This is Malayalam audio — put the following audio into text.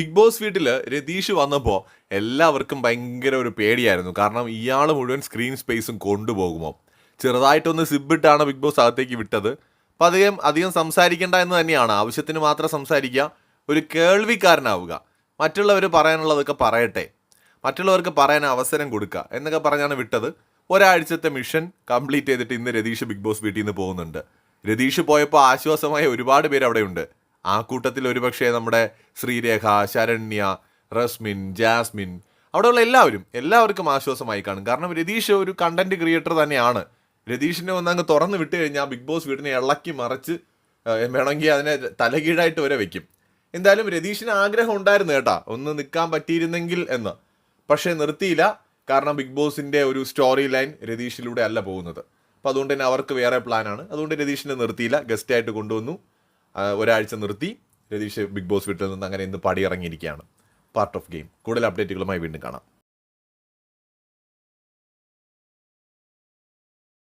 ബിഗ് ബോസ് വീട്ടിൽ രതീഷ് വന്നപ്പോൾ എല്ലാവർക്കും ഭയങ്കര ഒരു പേടിയായിരുന്നു. കാരണം ഇയാൾ മുഴുവൻ സ്ക്രീൻ സ്പേസും കൊണ്ടുപോകുമോ? ചെറുതായിട്ടൊന്ന് സിബിട്ടാണ് ബിഗ് ബോസ് അകത്തേക്ക് വിട്ടത്. അപ്പം അധികം അധികം സംസാരിക്കേണ്ട എന്ന് തന്നെയാണ്. ആവശ്യത്തിന് മാത്രം സംസാരിക്കുക. ഒരു കേൾവിക്കാരനാവുക. മറ്റുള്ളവർ പറയാനുള്ളതൊക്കെ പറയട്ടെ. മറ്റുള്ളവർക്ക് പറയാൻ അവസരം കൊടുക്കുക എന്നൊക്കെ പറഞ്ഞാണ് വിട്ടത്. ഒരാഴ്ചത്തെ മിഷൻ കംപ്ലീറ്റ് ചെയ്തിട്ട് ഇന്ന് രതീഷ് ബിഗ് ബോസ് വീട്ടിൽ നിന്ന് പോകുന്നുണ്ട്. രതീഷ് പോയപ്പോൾ ആശ്വാസമായ ഒരുപാട് പേര് അവിടെയുണ്ട്. ആ കൂട്ടത്തിൽ ഒരുപക്ഷെ നമ്മുടെ ശ്രീരേഖ ശരണ്യ റസ്മിൻ ജാസ്മിൻ അവിടെയുള്ള എല്ലാവരും എല്ലാവർക്കും ആശ്വാസമായി കാണും. കാരണം രതീഷ് ഒരു കണ്ടന്റ് ക്രിയേറ്റർ തന്നെയാണ്. രതീഷിനെ ഒന്നങ്ങ് തുറന്നു വിട്ട് കഴിഞ്ഞാൽ ബിഗ് ബോസ് വീടിനെ ഇളക്കി മറിച്ച് വേണമെങ്കിൽ അതിനെ തലകീഴായിട്ട് വരെ വെക്കും. എന്തായാലും രതീഷിന് ആഗ്രഹം ഉണ്ടായിരുന്നു കേട്ടാ. ഒന്ന് നിൽക്കാൻ പറ്റിയിരുന്നെങ്കിൽ എന്ന്. പക്ഷേ നിർത്തിയില്ല. കാരണം ബിഗ് ബോസിന്റെ ഒരു സ്റ്റോറി ലൈൻ രതീഷിലൂടെ അല്ല പോകുന്നത്. അപ്പോൾ അതുകൊണ്ട് തന്നെ അവർക്ക് വേറെ പ്ലാനാണ് അതുകൊണ്ട് രതീഷിനെ നിർത്തിയില്ല. ഗസ്റ്റായിട്ട് കൊണ്ടുവന്നു. ഒരാഴ്ച നിർത്തി രതീഷ് ബിഗ് ബോസ് വീട്ടിൽ നിന്ന് അങ്ങനെ ഇന്ന് പടിയിറങ്ങിയിരിക്കുകയാണ്. പാർട്ട് ഓഫ് ഗെയിം കൂടുതൽ അപ്ഡേറ്റുകളുമായി വീണ്ടും കാണാം.